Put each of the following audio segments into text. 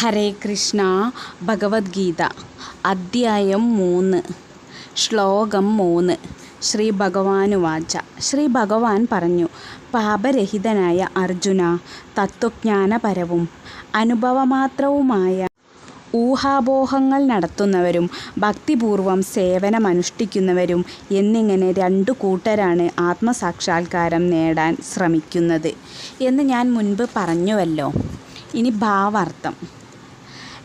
ഹരേ കൃഷ്ണ ഭഗവത്ഗീത അദ്ധ്യായം മൂന്ന് ശ്ലോകം മൂന്ന് ശ്രീ ഭഗവാനുവാച ശ്രീ ഭഗവാൻ പറഞ്ഞു പാപരഹിതനായ അർജുന തത്വജ്ഞാനപരവും അനുഭവമാത്രവുമായ ഊഹാപോഹങ്ങൾ നടത്തുന്നവരും ഭക്തിപൂർവം സേവനമനുഷ്ഠിക്കുന്നവരും എന്നിങ്ങനെ രണ്ടു കൂട്ടരാണ് ആത്മസാക്ഷാത്കാരം നേടാൻ ശ്രമിക്കുന്നത് എന്ന് ഞാൻ മുൻപ് പറഞ്ഞുവല്ലോ. ഇനി ഭാവാർത്ഥം.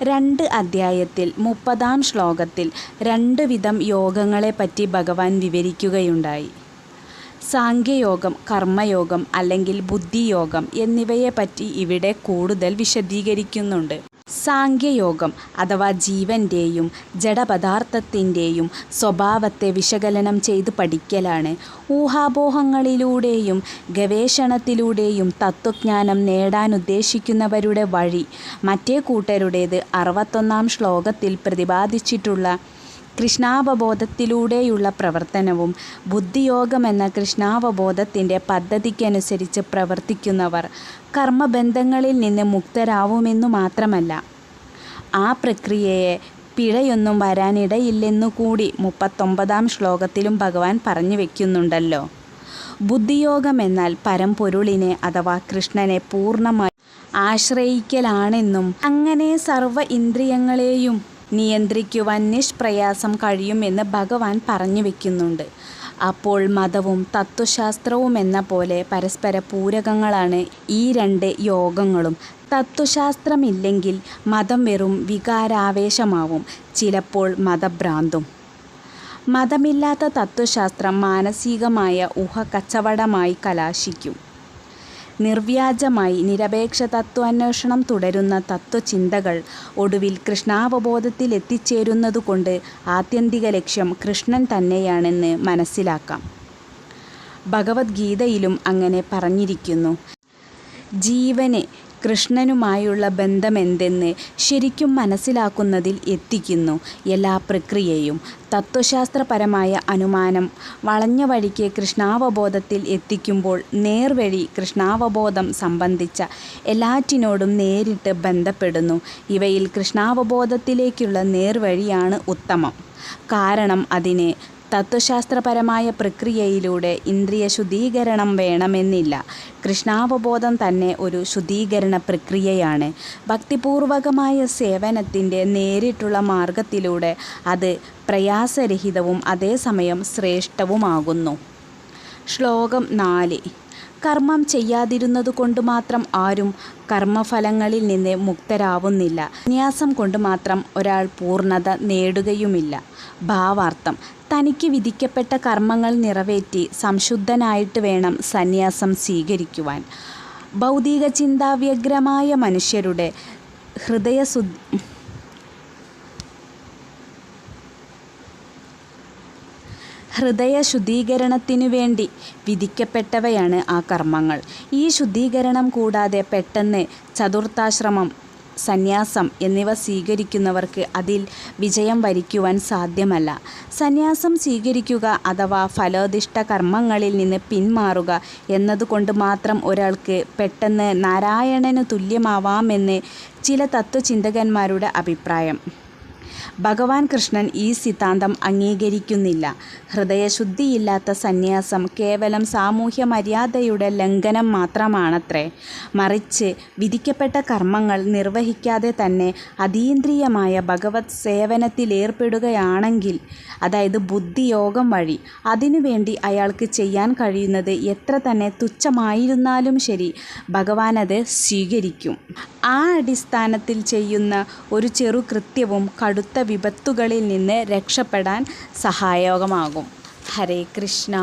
രണ്ട് അധ്യായത്തിൽ മുപ്പതാം ശ്ലോകത്തിൽ രണ്ട് വിധം യോഗങ്ങളെപ്പറ്റി ഭഗവാൻ വിവരിക്കുകയുണ്ടായി. സാഖ്യയോഗം കർമ്മയോഗം അല്ലെങ്കിൽ ബുദ്ധിയോഗം എന്നിവയെപ്പറ്റി ഇവിടെ കൂടുതൽ വിശദീകരിക്കുന്നുണ്ട്. സാഖ്യയോഗം അഥവാ ജീവന്റെയും ജഡപദാർത്ഥത്തിന്റെയും സ്വഭാവത്തെ വിശകലനം ചെയ്ത് പഠിക്കലാണ്. ഊഹാപോഹങ്ങളിലൂടെയും ഗവേഷണത്തിലൂടെയും തത്വജ്ഞാനം നേടാനുദ്ദേശിക്കുന്നവരുടെ വഴി മറ്റേ കൂട്ടരുടേത് അറുപത്തൊന്നാം ശ്ലോകത്തിൽ പ്രതിപാദിച്ചിട്ടുള്ള കൃഷ്ണാവബോധത്തിലൂടെയുള്ള പ്രവർത്തനവും ബുദ്ധിയോഗമെന്ന കൃഷ്ണാവബോധത്തിന്റെ പദ്ധതിക്കനുസരിച്ച് പ്രവർത്തിക്കുന്നവർ കർമ്മബന്ധങ്ങളിൽ നിന്ന് മുക്തരാവുമെന്നു മാത്രമല്ല ആ പ്രക്രിയയെ പിഴയൊന്നും വരാനിടയില്ലെന്നു കൂടി മുപ്പത്തൊമ്പതാം ശ്ലോകത്തിലും ഭഗവാൻ പറഞ്ഞു വയ്ക്കുന്നുണ്ടല്ലോ ബുദ്ധിയോഗം എന്നാൽ പരമ്പൊരുളിനെ അഥവാ കൃഷ്ണനെ പൂർണമായി ആശ്രയിക്കലാണെന്നും അങ്ങനെ സർവ ഇന്ദ്രിയങ്ങളെയും നിയന്ത്രിക്കുവാൻ നിഷ്പ്രയാസം കഴിയുമെന്ന് ഭഗവാൻ പറഞ്ഞു വയ്ക്കുന്നുണ്ട് അപ്പോൾ മതവും തത്വശാസ്ത്രവും എന്ന പോലെ പരസ്പര പൂരകങ്ങളാണ് ഈ രണ്ട് യോഗങ്ങളും. തത്വശാസ്ത്രമില്ലെങ്കിൽ മതം വെറും വികാരാവേശമാവും ചിലപ്പോൾ മതഭ്രാന്തും. മതമില്ലാത്ത തത്വശാസ്ത്രം മാനസികമായ ഊഹക്കച്ചവടമായി കലാശിക്കും. നിർവ്യാജമായി നിരപേക്ഷ തത്വാന്വേഷണം തുടരുന്ന തത്വചിന്തകൾ ഒടുവിൽ കൃഷ്ണാവബോധത്തിൽ എത്തിച്ചേരുന്നതുകൊണ്ട് ആത്യന്തിക ലക്ഷ്യം കൃഷ്ണൻ തന്നെയാണെന്ന് മനസ്സിലാക്കാം. ഭഗവത്ഗീതയിലും അങ്ങനെ പറഞ്ഞിരിക്കുന്നു. ജീവന് കൃഷ്ണനുമായുള്ള ബന്ധമെന്തെന്ന് ശരിക്കും മനസ്സിലാക്കുന്നതിൽ എത്തിക്കുന്നു. എല്ലാ പ്രക്രിയയും തത്വശാസ്ത്രപരമായ അനുമാനം വളഞ്ഞ വഴിക്ക് കൃഷ്ണാവബോധത്തിൽ എത്തിക്കുമ്പോൾ നേർവഴി കൃഷ്ണാവബോധം സംബന്ധിച്ച എല്ലാറ്റിനോടും നേരിട്ട് ബന്ധപ്പെടുന്നു. ഇവയിൽ കൃഷ്ണാവബോധത്തിലേക്കുള്ള നേർവഴിയാണ് ഉത്തമം. കാരണം അതിന് തത്വശാസ്ത്രപരമായ പ്രക്രിയയിലൂടെ ഇന്ദ്രിയ ശുദ്ധീകരണം വേണമെന്നില്ല. കൃഷ്ണാവബോധം തന്നെ ഒരു ശുദ്ധീകരണ പ്രക്രിയയാണ്. ഭക്തിപൂർവകമായ സേവനത്തിന്റെ നേരിട്ടുള്ള മാർഗത്തിലൂടെ അത് പ്രയാസരഹിതവും അതേസമയം ശ്രേഷ്ഠവുമാകുന്നു. ശ്ലോകം നാല്. കർമ്മം ചെയ്യാതിരുന്നത് കൊണ്ട് മാത്രം ആരും കർമ്മഫലങ്ങളിൽ നിന്ന് മുക്തരാവുന്നില്ല. ന്യാസം കൊണ്ട് മാത്രം ഒരാൾ പൂർണത നേടുകയുമില്ല. ഭാവാർത്ഥം. തനിക്ക് വിധിക്കപ്പെട്ട കർമ്മങ്ങൾ നിറവേറ്റി സംശുദ്ധനായിട്ട് വേണം സന്യാസം സ്വീകരിക്കുവാൻ. ഭൗതിക ചിന്താവ്യഗ്രമായ മനുഷ്യരുടെ ഹൃദയശു ഹൃദയ ശുദ്ധീകരണത്തിനു വേണ്ടി വിധിക്കപ്പെട്ടവയാണ് ആ കർമ്മങ്ങൾ. ഈ ശുദ്ധീകരണം കൂടാതെ പെട്ടെന്ന് ചതുർത്ഥാശ്രമം സന്യാസം എന്നിവ സ്വീകരിക്കുന്നവർക്ക് അതിൽ വിജയം വരിക്കുവാൻ സാധ്യമല്ല. സന്യാസം സ്വീകരിക്കുക അഥവാ ഫലോദിഷ്ട കർമ്മങ്ങളിൽ നിന്ന് പിന്മാറുക എന്നതുകൊണ്ട് മാത്രം ഒരാൾക്ക് പെട്ടെന്ന് നാരായണന് തുല്യമാവാമെന്ന് ചില തത്വചിന്തകന്മാരുടെ അഭിപ്രായം. ഭഗവാൻ കൃഷ്ണൻ ഈ സിദ്ധാന്തം അംഗീകരിക്കുന്നില്ല. ഹൃദയശുദ്ധിയില്ലാത്ത സന്യാസം കേവലം സാമൂഹ്യ മര്യാദയുടെ ലംഘനം മാത്രമാണത്രേ. മറിച്ച് വിധിക്കപ്പെട്ട കർമ്മങ്ങൾ നിർവഹിക്കാതെ തന്നെ അതീന്ദ്രിയമായ ഭഗവത് സേവനത്തിലേർപ്പെടുകയാണെങ്കിൽ അതായത് ബുദ്ധിയോഗം വഴി അതിനുവേണ്ടി അയാൾക്ക് ചെയ്യാൻ കഴിയുന്നത് എത്ര തന്നെ തുച്ഛമായിരുന്നാലും ശരി ഭഗവാൻ അത് സ്വീകരിക്കും. ആ അടിസ്ഥാനത്തിൽ ചെയ്യുന്ന ഒരു ചെറു കൃത്യവും കടുത്ത വിപത്തുകളിൽ നിന്ന് രക്ഷപ്പെടാൻ സഹായകമാകും. ഹരേ കൃഷ്ണ.